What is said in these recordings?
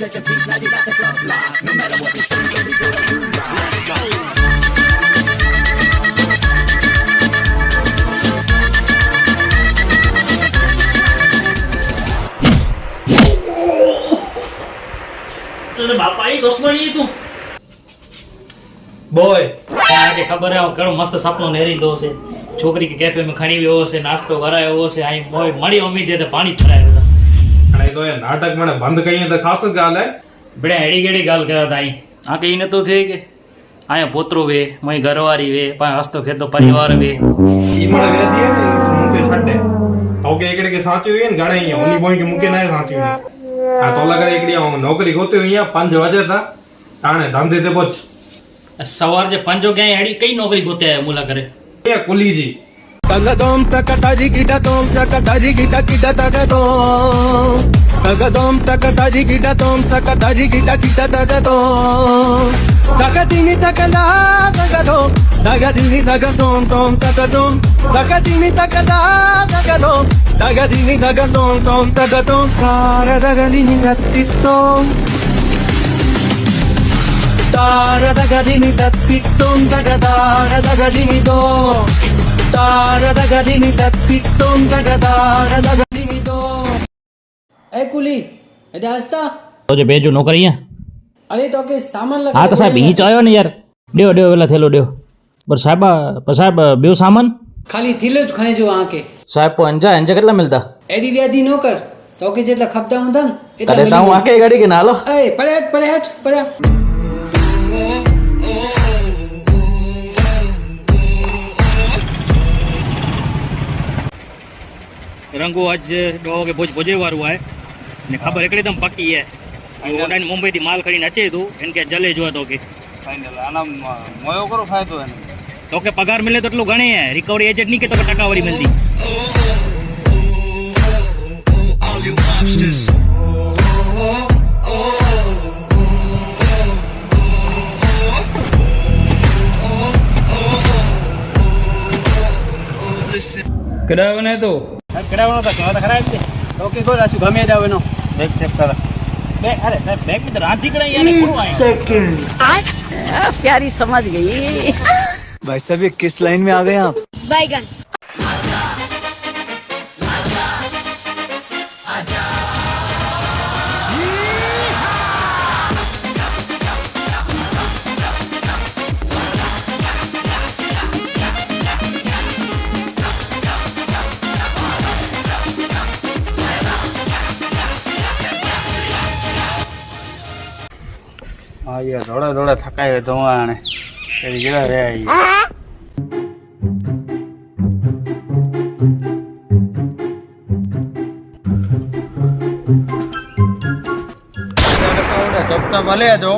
તને બાપા એ દોસ્તમાણી તું. બોય. આજે ખબર હે ઘણો મસ્ત સપનો નેરી દો છે. છોકરી કે કેફે માં ખણી આવ્યો છે નાસ્તો કરાયો છે અહીં મોય મળી ઉમ્મીદ છે તો પાણી ભરાયો અને એ તો એ નાટક મને બંધ કહીએ તો ખાસ જ ગાલ. હે બડે હેડી ગેડી ગાલ કર્યા હતા અહીં? આ કઈ તો થઈ કે? અહીંયા પોતરો વે મય ઘરવારી વે પણ હસતો ખેતો પરિવાર વે. ઈ મને વેદી હે ને હું તે છડે તો કે એકડે કે સાચું હોય ને ગાડે અહીંયા ઓની બોય કે મૂકે ના સાચું હે આ તો લગરે એકડી નોકરી ગોતે અહીંયા પાંચ વાજે તા. તાણે ધંધે તે પોચ સવાર જે પંજો ક્યાંય હેડી કઈ નોકરી ગોતે મુલા કરે એ કુલીજી. తగదోం తక తరిగిట తోం తక తరిగిట కిట తగదో తగదోం తక తరిగిట తోం తక తరిగిట కిట తగదో తగదిని తగలా తగదో తగదిని తగదోం తోం తగదోం తగదిని తగదా తగదో తగదిని తగదోం తోం తగదోం తారదగదిని నత్తిస్తోం తారదగదిని తత్తిస్తోం తగదారదగదినితో એ કુલી એટલે હસતા તો જે બેજો નોકરી અહીંયા અરે તો કે સામાન લગાવી હા તો સાહેબ હિંચ આવ્યો ને યાર ડ્યો ડ્યો પેલા થેલો ડ્યો પર સાહેબ સાહેબ બેવ સામાન ખાલી થીલો જ ખણી જો આંકે સાહેબ પણ અંજા અંજા કેટલા મિલતા એડી વ્યાધી ન કર તો કે જેટલા ખપતા હું થન એટલા હું મળી ગાડી કે ના હાલો એ પડે હેઠ પડે હેઠ પડ્યા રંગો આજ ડો ભોજ ભોજે વાળું આય ને ખબર એકદમ પકી હે ઓડાને મુંબઈ થી માલ કરીને અચે તું એમ કે જલે જો તો કે. મોયો કરો ફાયદો એને. તો કે પગાર મળે તો એટલું ગણે હે રિકવરી એજન્ટ નહીં કે તો ટકાવારી મળતી. All તો? કરાવવાનો તો કહેવા તો ખરા જ છે તો કે કોઈ રાખ્યું ગમે જાવ એનો બેક ચેક કર બે અરે સાહેબ બેગ માં તો રાંધી કરાઈ યાર કોણ આય प्यारी समझ गई भाई साहब ये किस लाइन में आ गए आप बैगन હા યાર દોડે દોડે થકાય ધોવાણે એવી જરા રે આઈ ચોપતા ભલે જો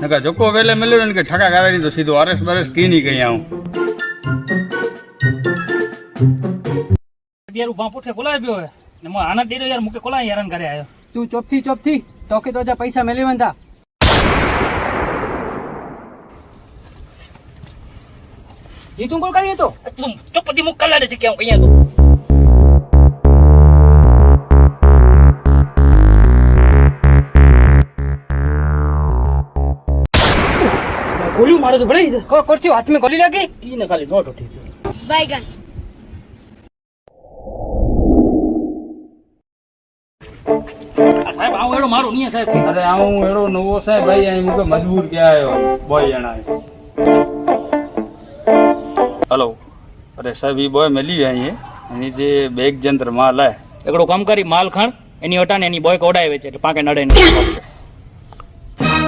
નકા જોકો વેલે મળ્યો ને કે ઠકા ગાવે નહીં તો સીધો આરસ બરસ કી નહીં કઈ આવું. યાર ઊભા પૂઠે બોલાવ્યો હે ને મો આનંદ દીધો યાર મુકે ખોલાય હેરાન કરે આયો. તું ચોપથી ચોપથી. તો કે તો જા પૈસા મેલી વંતા એ તું હિતુંગોળ કરીએ તો ચુપ પતિ મુક કલાડે છે કે હું અહીંયા તો ગોળી મારો તો ભલે કોરથી હાથમાં ગોલી લાગી ઈ ને ખાલી નોટ ઉઠી બાયગન સાહેબ આવો એડો મારો નહીં સાહેબ અરે આવું એડો નવો સાહેબ ભાઈ અહીં મૂકે મજબૂર કે આવ્યો બોય જણાય હલો. અરે સાહેબ એ બોય મળી અહીં એની જે બેગ જંત્ર માલ હે. એકડો કામ કરી માલ ખાણ એની અટાને એની બોય કોડાવે છે એટલે પાકે નડે નહીં.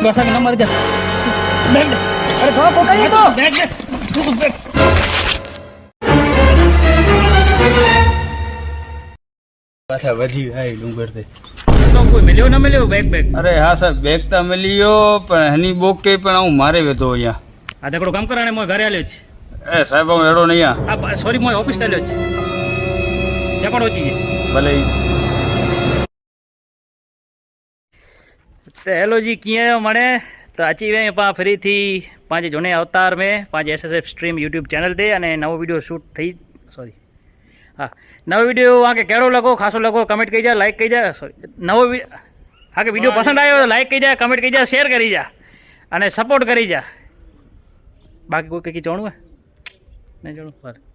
બસ આ નંબર જા. બેગ અરે થોડો કોકાઈ તો. Bag bag? પાછા વધી હાય ડુંગરથી કોઈ મળ્યો ના મળ્યો બેગ બેગ અરે હા સાહેબ બેગ તો મળ્યો પણ એની બોક કે પણ હું મારે વેતો અહીંયા. આ એકડો કામ કરાને મોય ઘરે આલ્યો છે એ સાહેબ હું એડો નહીં આ સોરી મોય ઓફિસ આલ્યો છે. ત્યાં પણ ઓછી ભલે. તો હેલો જી ક્યાં મળે તો અચી વે પા ફરીથી પાંચ જૂને અવતાર મેં પાંચ એસએસએફ સ્ટ્રીમ યુટ્યુબ ચેનલ તે અને નવો વીડિયો શૂટ થઈ સોરી હા. નવો વીડિયો આ કે લખો લગો ખાસો લગો કમેન્ટ કહી જાય લાઈક કહી જા સોરી નવો હા કે વીડિયો પસંદ આવ્યો તો લાઈક કહી જા કમેન્ટ કહી જા શેર કરી જા અને સપોર્ટ કરી જા. બાકી કોઈ કંઈ જાણવું હોય જાણવું બરાબર